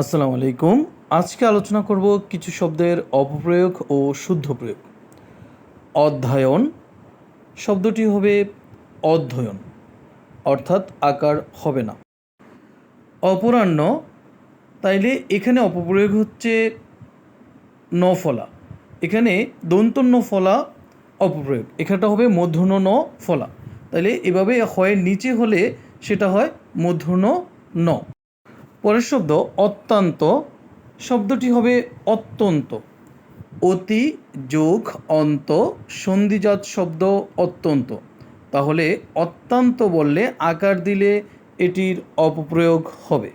আসসালামু আলাইকুম। আজকে আলোচনা করব কিছু শব্দের অপপ্রয়োগ ও শুদ্ধ প্রয়োগ। অধ্যয়ন শব্দটি হবে অধ্যয়ন, অর্থাৎ আকার হবে না। অপরাহ্ন, তাইলে এখানে অপপ্রয়োগ হচ্ছে নফলা। এখানে দন্তন্য ফলা অপপ্রয়োগ, এখানটা হবে মধ্যন ন ফলা তাইলে এভাবে হয়ের নিচে হলে সেটা হয় মধ্যন ন পরের শব্দ অত্যন্ত, শব্দটি হবে অত্যন্ত। অতি, যোগ, অন্ত, সন্ধিজাত শব্দ অত্যন্ত। তাহলে অত্যন্ত বললে আকার দিলে এটির অপপ্রয়োগ হবে।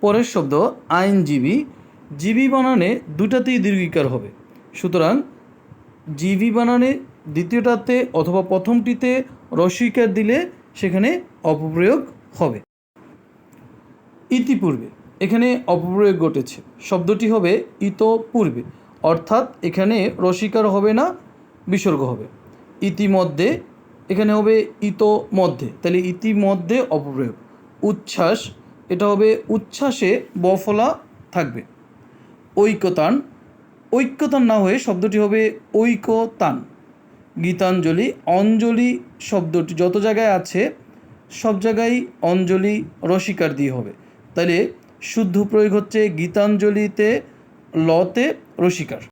পরের শব্দ আইনজীবী। জীবী বানানে দুটাতেই দীর্ঘিকার হবে। সুতরাং জীবী বানানে দ্বিতীয়টাতে অথবা প্রথমটিতে রসিকার দিলে সেখানে অপপ্রয়োগ হবে। ইতিপূর্বে, এখানে অপপ্রয়োগ ঘটেছে। শব্দটি হবে ইতপূর্বে, অর্থাৎ এখানে রসিকার হবে না, বিসর্গ হবে। ইতিমধ্যে, এখানে হবে ইতোমধ্যে, তাহলে ইতিমধ্যে অপপ্রয়োগ উচ্ছ্বাস, এটা হবে উচ্ছ্বাসে বফলা থাকবে। ঐক্যতান ঐক্যতান না হয়ে শব্দটি হবে ঐক্যতান। গীতাঞ্জলি, অঞ্জলি শব্দটি যত জায়গায় আছে, সব জায়গায় অঞ্জলি রসিকার দিয়ে হবে। তাহলে শুদ্ধ প্রয়োগ হচ্ছে গীতাঞ্জলিতে লতে রসিকার।